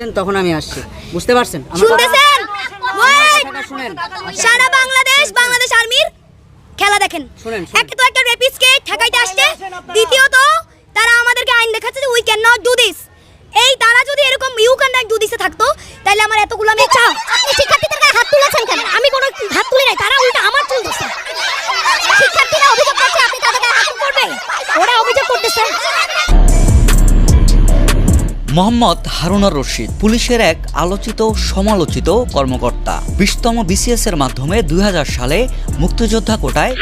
তখন আমি আসছি। বুঝতে পারছেন? শুনতেছেন? শুনেন। সারা বাংলাদেশ বাংলাদেশ আর্মির খেলা দেখেন। একে তো একটা রেপিস্টকে ঠেকাইতে আসছে। দ্বিতীয়ত তারা আমাদেরকে আইন দেখাচ্ছে যে we can not do this এই তারা যদি এরকম ইউ ক্যান নট ডু দিসে থাকতো তাহলে আমার এতগুলো আমি চাও আপনি শিক্ষার্থীদের গায়ে হাত তুলেছেন কেন? আমি কোনো হাত তুলি নাই তারা উল্টা আমার চুল ধরছে। শিক্ষার্থীরা অভিযোগ করছে আপনি তাদের গায়ে হাত করবে ওরা অভিযোগ করতেছে। মোহাম্মদ হারুনার রশিদ, পুলিশের এক আলোচিত সমালোচিত কর্মকর্তা। বিশতম বিসিএস এর মাধ্যমে দুই হাজার সালে মুক্তিযোদ্ধা কোটায়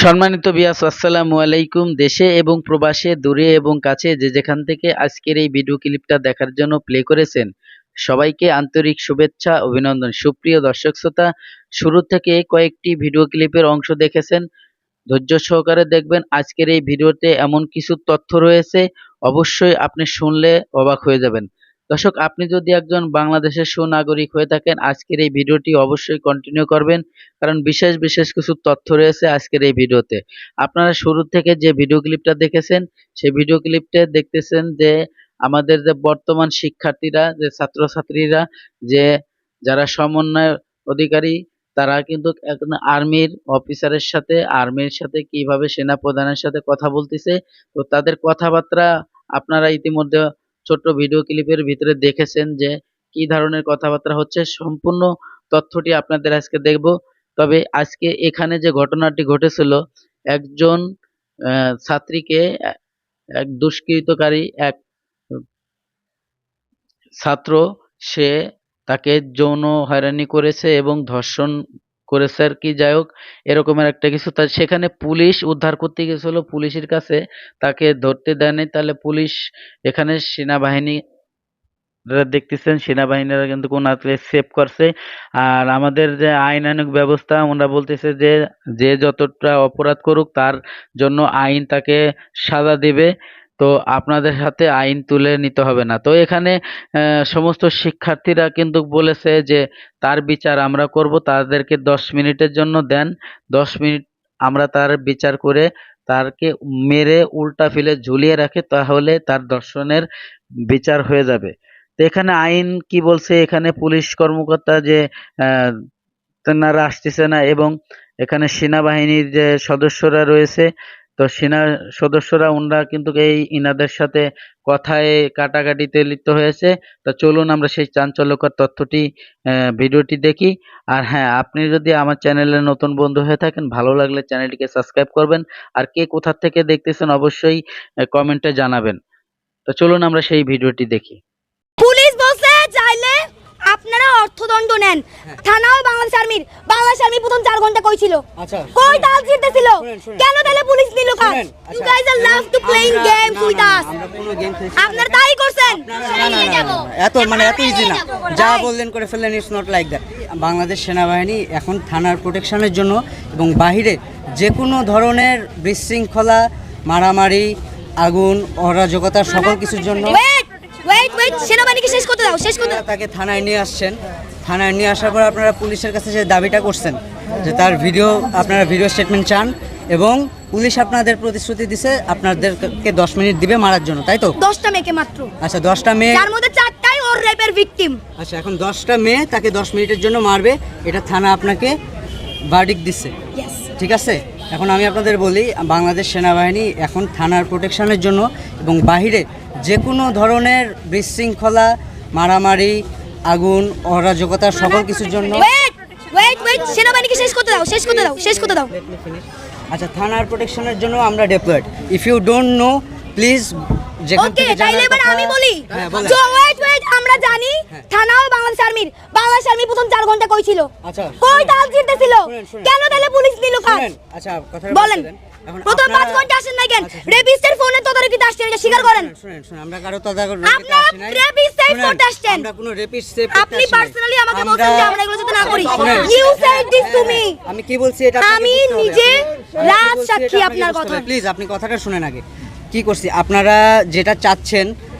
সম্মানিত বিয়াস আসসালামু আলাইকুম। দেশে এবং প্রবাসে, দূরে এবং কাছে যে যেখান থেকে আজকের এই ভিডিও ক্লিপটা দেখার জন্য প্লে করেছেন, সবাইকে আন্তরিক শুভেচ্ছা, অভিনন্দন। সুপ্রিয় দর্শক শ্রোতা, শুরু থেকে কয়েকটি ভিডিও ক্লিপের অংশ দেখেছেন। ধৈর্য সহকারে দেখবেন আজকের এই ভিডিওতে এমন কিছু তথ্য রয়েছে অবশ্যই আপনি শুনলে অবাক হয়ে যাবেন। দর্শক, আপনি যদি একজন বাংলাদেশের সুনাগরিক হয়ে থাকেন, আজকের এই ভিডিওটি অবশ্যই কন্টিনিউ করবেন, কারণ বিশেষ বিশেষ কিছু তথ্য রয়েছে আজকের এই ভিডিওতে। আপনারা শুরু থেকে যে ভিডিও ক্লিপটা দেখেছেন, সেই ভিডিও ক্লিপটা দেখতেছেন যে আমাদের যে বর্তমান শিক্ষার্থীরা, যে ছাত্রছাত্রীরা, যে যারা সমন্বয় অধিকারী তারা কিন্তু এখন আর্মির অফিসারের সাথে, আর্মির সাথে কীভাবে সেনা প্রধানের সাথে কথা বলতেছে, তো তাদের কথাবার্তা আপনারা ইতিমধ্যে ছোট্ট ভিডিও ক্লিপের ভিতরে দেখেছেন যে কি ধরনের কথাবার্তা হচ্ছে। সম্পূর্ণ তথ্যটি আপনাদের আজকে দেখব। তবে আজকে এখানে যে ঘটনাটি ঘটেছিল, একজন ছাত্রীকে এক দুষ্কৃতকারী, এক ছাত্র, সে তাকে যৌন হয়রানি করেছে এবং ধর্ষণ করেছে আর কি। যাই হোক, এরকমের একটা কিছু। তা সেখানে পুলিশ উদ্ধার করতে গেছিল, পুলিশের কাছে। তাকে ধরতে দেয়নি তাহলে পুলিশ এখানে সেনাবাহিনী দেখতেছেন, সেনাবাহিনীরা কিন্তু কোন সেভ করছে। আর আমাদের যে আইনানুগ ব্যবস্থা ওরা বলতেছে যে যে যতটা অপরাধ করুক, তার জন্য আইন তাকে সাজা দেবে। তো আপনাদের হাতে আইন তুলে নিতে হবে না। তো এখানে সমস্ত শিক্ষার্থীরা কিন্তু বলেছে যে, তার বিচার আমরা করব, তাদেরকে দশ মিনিটের জন্য দেন। দশ মিনিট আমরা তার বিচার করে তারকে মেরে উল্টা ফেলে ঝুলিয়ে রাখে, তাহলে তার দর্শনের বিচার হয়ে যাবে। তো এখানে আইন কি বলছে? এখানে পুলিশ কর্মকর্তা যে তেনারা আসতেছে না এবং এখানে সেনাবাহিনীর যে সদস্যরা রয়েছে তো সেনা সদস্যরা ওনারা কিন্তু এই ইনাদের সাথে কথায় কাটাকাটিতে লিপ্ত হয়েছে। তো চলুন আমরা সেই চাঞ্চল্যকর তথ্যটি ভিডিওটি দেখি। আর হ্যাঁ আপনি যদি আমার চ্যানেলে নতুন বন্ধু হয়ে থাকেন, ভালো লাগলে চ্যানেলটিকে সাবস্ক্রাইব করবেন। আর কে কোথা থেকে দেখতেছেন, অবশ্যই কমেন্টে জানাবেন। তো চলুন আমরা সেই ভিডিওটি দেখি পুলিশ বলছে চাইলে আপনারা অর্থদণ্ড নেন। থানাও বাংলাদেশ আর্মির। বাংলাদেশ আর্মি প্রথম চার ঘণ্টা কই ছিল আচ্ছা। কই তাল শুনেন। কেন তাহলে পুলিশ নিল কাজ? You guys are love to playing games with us আপনারা তাই করছেন? এত মানে এত ইজি না। যা বললেন করে ফেললেন it's not like that Bangladesh সেনাবাহিনী এখন থানার প্রোটেকশনের জন্য এবং বাহিরে যে কোনো ধরনের বিশৃঙ্খলা মারামারি আগুন অরাজকতা সকল কিছুর জন্য ওয়েট ওয়েট সেনাবাহিনীকে শেষ করতে দাও শেষ করতে দাও। তাকে থানায় নিয়ে আসছেন। থানায় নিয়ে আসার পর আপনারা পুলিশের কাছে যে দাবিটা করছেন যে তার ভিডিও আপনারা ভিডিও স্টেটমেন্ট চান এবং পুলিশ আপনাদের প্রতিশ্রুতি দিছে আপনাদেরকে দশ মিনিট দিবে মারার জন্য তাই তো? দশটা মেয়েকে মাত্র। আচ্ছা দশটা মেয়ে যার মধ্যে চারটাই ওর রেপের ভিকটিম আচ্ছা এখন দশটা মেয়ে তাকে দশ মিনিটের জন্য মারবে এটা থানা আপনাকে ভার্ডিক দিচ্ছে ঠিক আছে? এখন আমি আপনাদের বলি বাংলাদেশ সেনাবাহিনী এখন থানার প্রোটেকশনের জন্য এবং বাহিরে যে কোনো ধরনের বিশৃঙ্খলা মারামারি আগুন অরাজকতা সকল কিছুর জন্য ওয়েট ওয়েট ওয়েট সেনাবাহিনীকে শেষ করতে দাও শেষ করতে দাও শেষ করতে দাও। আচ্ছা থানার প্রোটেকশনের জন্য আমরা deployed if you don't know please যেখান ওকে তাইলে এবার আমি বলি। হ্যাঁ বলেন। তো ওয়েট ওয়েট আমরা জানি হ্যাঁ। থানাও বাংলাদেশ আর্মির বাংলাদেশ আর্মি প্রথম চার ঘণ্টা কই ছিল? আচ্ছা। কই তাল। কেন তাহলে পুলিশ নিল কাজ আচ্ছা বলেন। প্রথম পাঁচ ঘণ্টা আসেন নাই কেন? আচ্ছা, ফোনে তদারকিতে আসছেন এটা স্বীকার করেন। শুনেন শুনেন আমরা কারও তদারকি আপনারা rapist save করতে আসছেন। আমরা কোনো রেপিস্ট সেভ আপনি পার্সোনালি আমাকে বলছেন যে আমরা এগুলো যাতে না করি। You said this to me আমি কি বলছি এটা আমি নিজে সাক্ষী আপনার কথা। প্লিজ আপনি কথাটা শুনেন আগে। কি করছি? আপনারা যেটা চাচ্ছেন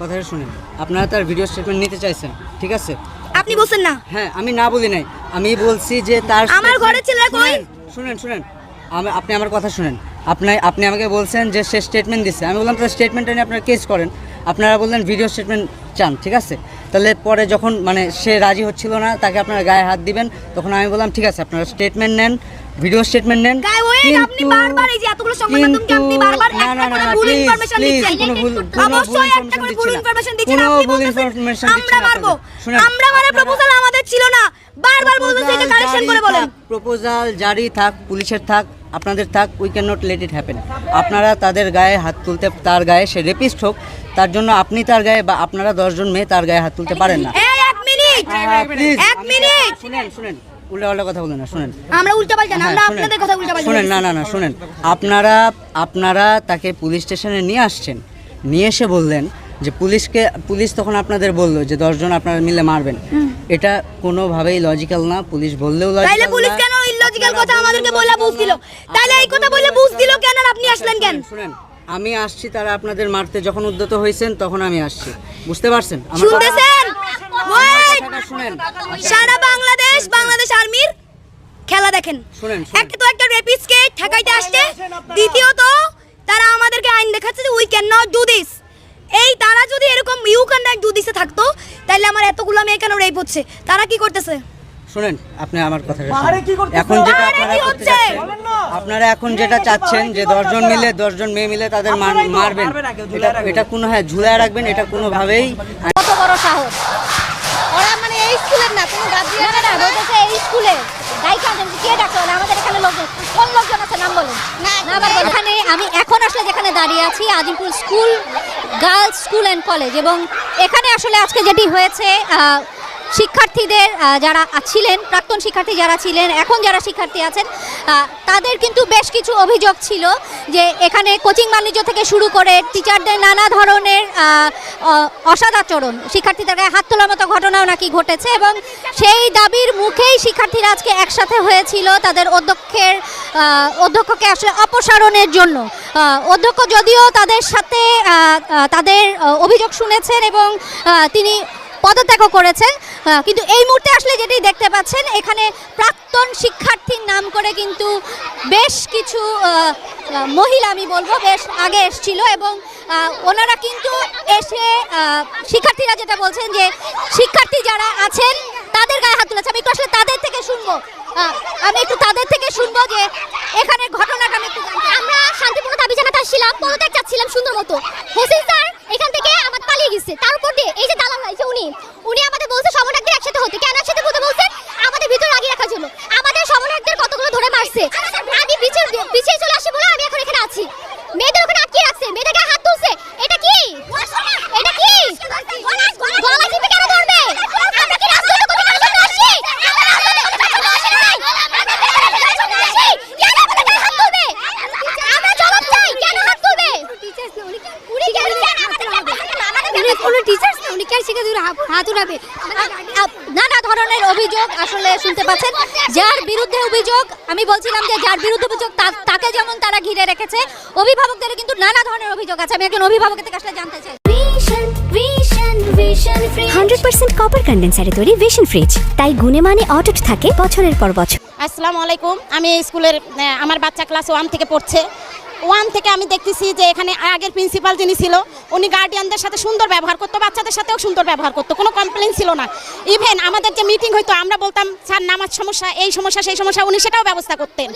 কথাটা শুনেন। আপনারা তার ভিডিও স্টেটমেন্ট নিতে চাইছেন ঠিক আছে? আপনি বলছেন না। হ্যাঁ আমি না বলি নাই। আমি বলছি যে তার আমার ঘরে ছেলেরা কই? শুনেন, শুনেন আপনি আমার কথা শুনেন। আপনি আপনি আমাকে বলছেন যে সে স্টেটমেন্ট দিচ্ছে আমি বললাম তার স্টেটমেন্টটা নিয়ে আপনারা কেস করেন। আপনারা বললেন ভিডিও স্টেটমেন্ট চান ঠিক আছে? তাহলে পরে যখন মানে সে রাজি হচ্ছিল না তাকে আপনারা গায়ে হাত দিবেন তখন আমি বললাম ঠিক আছে আপনারা স্টেটমেন্ট নেন ভিডিও স্টেটমেন্ট নেন। কিন্তু না না না না প্লিজ প্লিজ কোনো ভুল কোনো ভুল ইনফরমেশন দিচ্ছি না। কোনো ভুল ইনফরমেশন দিচ্ছি আমরা না। শুনেন আমরা মারার প্রপোজাল আমাদের ছিল না বারবার বলতেছে এটা কারেকশন করে বলেন প্রপোজাল জারি থাক পুলিশের থাক আপনাদের থাক we can not let it happen আপনারা তাদের গায়ে হাত তুলতে তার গায়ে সে রেপিস্ট হোক তার জন্য আপনি তার গায়ে বা আপনারা দশজন মেয়ে তার গায়ে হাত তুলতে পারেন না। এক মিনিট! শুনেন শুনেন কথা বলেন না শুনেন। আমরা উল্টা না হ্যাঁ, আমরা শুনেন। আপনাদের কথা উল্টা শুনেন না না না শুনেন। আপনারা আপনারা তাকে পুলিশ স্টেশনে নিয়ে আসছেন নিয়ে এসে বললেন যে পুলিশকে পুলিশ তখন আপনাদের বলল যে দশজন আপনারা মিলে মারবেন। এটা কোনোভাবেই লজিক্যাল না পুলিশ বললেও তাইলে পুলিশ কেন ইললজিক্যাল কথা আমাদেরকে বলে বুঝ দিল তাইলে এই কথা বলে বুঝ দিল কেন আর আপনি আসলেন কেন? শুনেন আমি আসছি তারা আপনাদের মারতে যখন উদ্যত হয়েছেন তখন আমি আসছি। বুঝতে পারছেন? শুনতেছেন? শুনেন। সারা বাংলাদেশ বাংলাদেশ আর্মির খেলা দেখেন। শুনেন। একটা তো একটা রেপিস্টকে ঠেকাইতে আসছে দ্বিতীয়ত তারা আমাদেরকে আইন দেখাচ্ছে যে we can not do this এই তারা যদি এরকম ইউ ক্যান নট ডু দিসে থাকতো তাহলে আমার এতগুলো মেয়ে কেন রেপ হচ্ছে করতেছে শুনেন আপনি আমার কথাটা এখন যেটা আপনারা করতে আপনারা এখন যেটা চাচ্ছেন যে দশজন মিলে দশজন মেয়ে মিলে তাদের মারবেন। এটা কোনো হ্যাঁ ঝুলায় রাখবেন এটা কোনোভাবেই কত বড় সাহস? ওরা মানে এই স্কুলের না কোনো গার্জিয়ান না বলতেছে এই স্কুলে। কে ডাকতে আমাদের এখানে লোকজন কোন লোকজন আছে? নাম বলুন। না এখানে আমি এখন আসলে যেখানে দাঁড়িয়ে আছি Azimpur school girls school and college. এবং এখানে আসলে আজকে যেটি হয়েছে শিক্ষার্থীদের যারা ছিলেন, প্রাক্তন শিক্ষার্থী যারা ছিলেন, এখন যারা শিক্ষার্থী আছেন তাদের কিন্তু বেশ কিছু অভিযোগ ছিল যে এখানে কোচিং বাণিজ্য থেকে শুরু করে টিচারদের নানা ধরনের অসদাচরণ শিক্ষার্থীদের গায়ে হাত তোলার মতো ঘটনাও নাকি ঘটেছে এবং সেই দাবির মুখেই শিক্ষার্থীরা আজকে একসাথে হয়েছিল তাদের অধ্যক্ষের অধ্যক্ষকে আসলে অপসারণের জন্য। অধ্যক্ষ যদিও তাদের সাথে তাদের অভিযোগ শুনেছেন এবং তিনি পদত্যাগও করেছেন কিন্তু এই মুহূর্তে আসলে যেটি দেখতে পাচ্ছেন, এখানে প্রাক্তন শিক্ষার্থীর নাম করে কিন্তু বেশ কিছু মহিলা আমি বলব, বেশ আগে এসছিল এবং ওনারা কিন্তু এসে শিক্ষার্থীরা যেটা বলছেন যে, শিক্ষার্থী যারা আছেন, তাদের গায়ে হাত তুলেছে। আমি একটু আসলে তাদের থেকে শুনব। আমি একটু তাদের থেকে শুনব যে এখানে ঘটনাটা আমি একটু আমরা শান্তিপূর্ণ দাবি জানাতে আসছিলাম পদত্যাগ চাচ্ছিলাম সুন্দর মতো। হোসেন স্যার এখান থেকে আমার পালিয়ে গেছে। তার উপর দিয়ে এই যে দালাল ভাই উনি উনি আমাদের বলছে সমনাকদের একসাথে হতে। কেন একসাথে হতে বলছে আমাদের ভিতরে লাগিয়ে রাখার জন্য আমাদের সমনাকদের কতগুলো ধরে মারছে আমি পিছিয়ে পিছিয়ে চলে আসি বলে আমি এখন এখানে আছি মেয়েদের ওখানে আটকে রাখছে মেয়েদের গায়ে হাত তুলছে এটা কি এটা কি গলা টিপে কেন ধরবে আমরা কি রাস্তায় কোথাও জন্য আসি আমরা রাস্তায় কোথাও জন্য আসি নাই। আমরা রাস্তায় জন্য আসি। কেন আমাদের গায়ে হাত তুলবে? আমরা জবাব চাই কেন হাত শিখেছি হাত উঠাবে নানা ধরনের অভিযোগ আসলে শুনতে পাচ্ছেন। যার বিরুদ্ধে অভিযোগ আমি বলছিলাম যে যার বিরুদ্ধে অভিযোগ তাকে যেমন তারা ঘিরে রেখেছে অভিভাবকদের কিন্তু নানা ধরনের অভিযোগ আছে। আমি একজন অভিভাবকের থেকে আসলে জানতে চাই। হান্ড্রেড পার্সেন্ট কপার কন্ডেন্সারে তৈরি ভিশন ফ্রিজ তাই গুণে মানে অটুট থাকে বছরের পর বছর। আসসালামু আলাইকুম। আমি স্কুলের আমার বাচ্চা ক্লাস ওয়ান থেকে পড়ছে। ওয়ান থেকে আমি দেখতেছি যে এখানে আগের প্রিন্সিপাল যিনি ছিল উনি গার্ডিয়ানদের সাথে সুন্দর ব্যবহার করতো বাচ্চাদের সাথেও সুন্দর ব্যবহার করতো কোনো কমপ্লেন ছিল না। ইভেন আমাদের যে মিটিং হইতো আমরা বলতাম স্যার নামাজ সমস্যা এই সমস্যা সেই সমস্যা। উনি সেটাও ব্যবস্থা করতেন।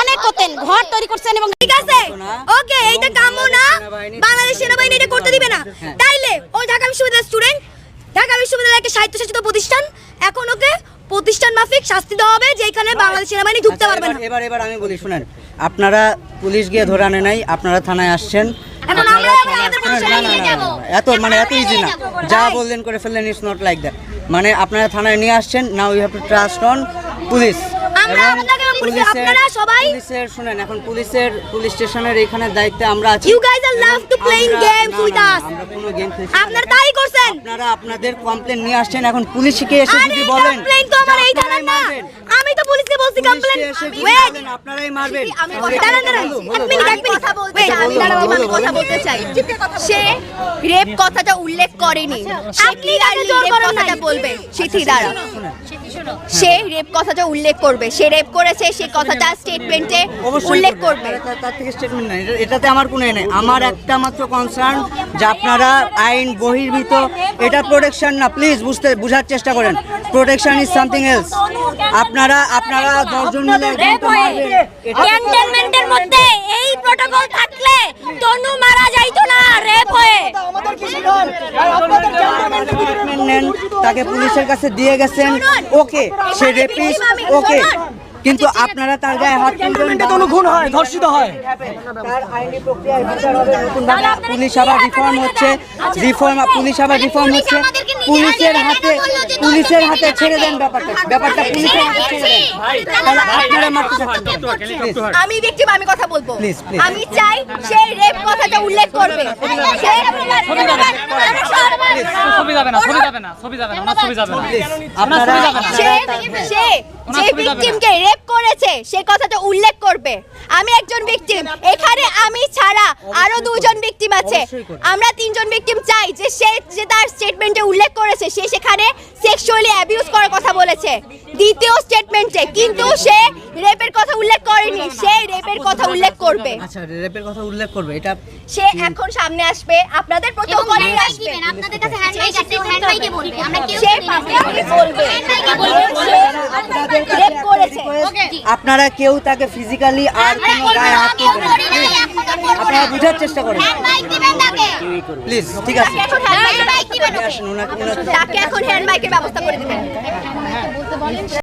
অনেক করতেন ঘর তৈরি করছেন এবং ঠিক আছে। ওকে এইটা কাম্য না। বাংলাদেশ সেনাবাহিনী এটা করতে দিবে না। তাইলে ওই ঢাকা বিশ্ববিদ্যালয়ের স্টুডেন্ট ঢাকা বিশ্ববিদ্যালয় একটা স্বায়ত্তশাসিত প্রতিষ্ঠান এখন ওকে প্রতিষ্ঠান মাফিক শাস্তি দেওয়া হবে যেখানে বাংলাদেশ সেনাবাহিনী ঢুকতে আচ্ছা, পারবে না। এবার এবার আমি বলি শুনেন আপনারা পুলিশ গিয়ে ধরে আনে নাই আপনারা থানায় আসছেন। এত মানে এত ইজি না। যা বললেন করে ফেললেন ইটস নট লাইক দ্যাট মানে আপনারা থানায় নিয়ে আসছেন now you have to trust on police পুলিশের শুনেন এখন পুলিশের পুলিশ স্টেশনের এখানে দায়িত্বে আমরা আছি. আমরা কোনো গেম খেলছি আপনারা তাই করছেন। আপনারা আপনাদের কমপ্লেন নিয়ে আসছেন এখন পুলিশকে এসে যদি বলেন কমপ্লেইন তো আমার এই থানার না। মারবেন, আমি তো পুলিশকে বলছি যদি ওয়েট আপনারাই মারবেন। আমি দাঁড়ান দাঁড়ান। এক মিনিট। এক মিনিট। Wait, আমি দাঁড়াও, আমি কথা বলতে চাই। সে রেপ কথাটা উল্লেখ করেনি। সে আপনি জোর করেন কথাটা নাই। বলবে? সিথি দাঁড়া সে রেপ কথাটা উল্লেখ করবে। সে রেপ করেছে সে কথাটা স্টেটমেন্টে উল্লেখ করবে। তার- থেকে স্টেটমেন্ট নাই। এটাতে আমার কোনো এ নেই। আমার একটা মাত্র কনসার্ন যে আপনারা আইন বহির্ভূত। এটা প্রোটেকশন না প্লিজ বুঝতে বুঝার চেষ্টা করেন। প্রোটেকশন ইজ সামথিং এলস আপনারা আপনারা দশজন মিলে ক্যান্টনমেন্টের মধ্যে এই প্রোটোকল থাকলে তনু মারা যাইতো রেপ হয়ে। নেন তাকে পুলিশের কাছে দিয়ে গেছেন। ওকে সে রেপিস্ট ওকে। কিন্তু আপনারা তার গায়ে হাত তুলবেন কোনো খুন হয় ধর্ষিত হয়। তার আইনি প্রক্রিয়ার বিচার হবে নতুন পুলিশ আবার রিফর্ম হচ্ছে রিফর্ম পুলিশ আবার রিফর্ম হচ্ছে। পুলিশের হাতে পুলিশের হাতে ছেড়ে দেন ব্যাপারটা। ব্যাপারটা পুলিশের হাতে ছেড়ে দেন। তাহলে আপনারা মারতে আমি ভিকটিম আমি কথা বলব. আমি চাই সে রেপ কথাটা উল্লেখ করবে। ছবি যাবে না ছবি যাবে না। ছবি যাবে না ছবি যাবে না আপনারা সে সে যে ভিকটিমকে রেপ করেছে সে কথাটা উল্লেখ করবে। আমি একজন ভিকটিম এখানে আমি ছাড়া আরও দুজন ভিকটিম আছে। আমরা তিনজন ভিকটিম চাই যে সে যে তার স্টেটমেন্টে উল্লেখ করেছে সে সেখানে সেক্সুয়ালি অ্যাবিউজ করার কথা বলেছে। দ্বিতীয় স্টেটমেন্টে কিন্তু সে রেপের কথা উল্লেখ করেনি। সে রেপের কথা উল্লেখ করবে। আচ্ছা রেপের কথা উল্লেখ করবে। এটা সে এখন সামনে আসবে। আপনাদের প্রোটোকলে আসবে। আপনাদের কাছে হ্যান্ড মাইক আছে বলবে। আমরা কেউ সে বলবে। রেপ করেছে আপনারা কেউ তাকে ফিজিক্যালি আর কোনো গায়ে হাত তুলবেন না। আপনারা বোঝার চেষ্টা করেন। প্লিজ ঠিক আছে। এখন হ্যান্ড মাইকের আসুন ওনাকে ওনাকে এখন হ্যান্ড মাইকের ব্যবস্থা করে দিবেন।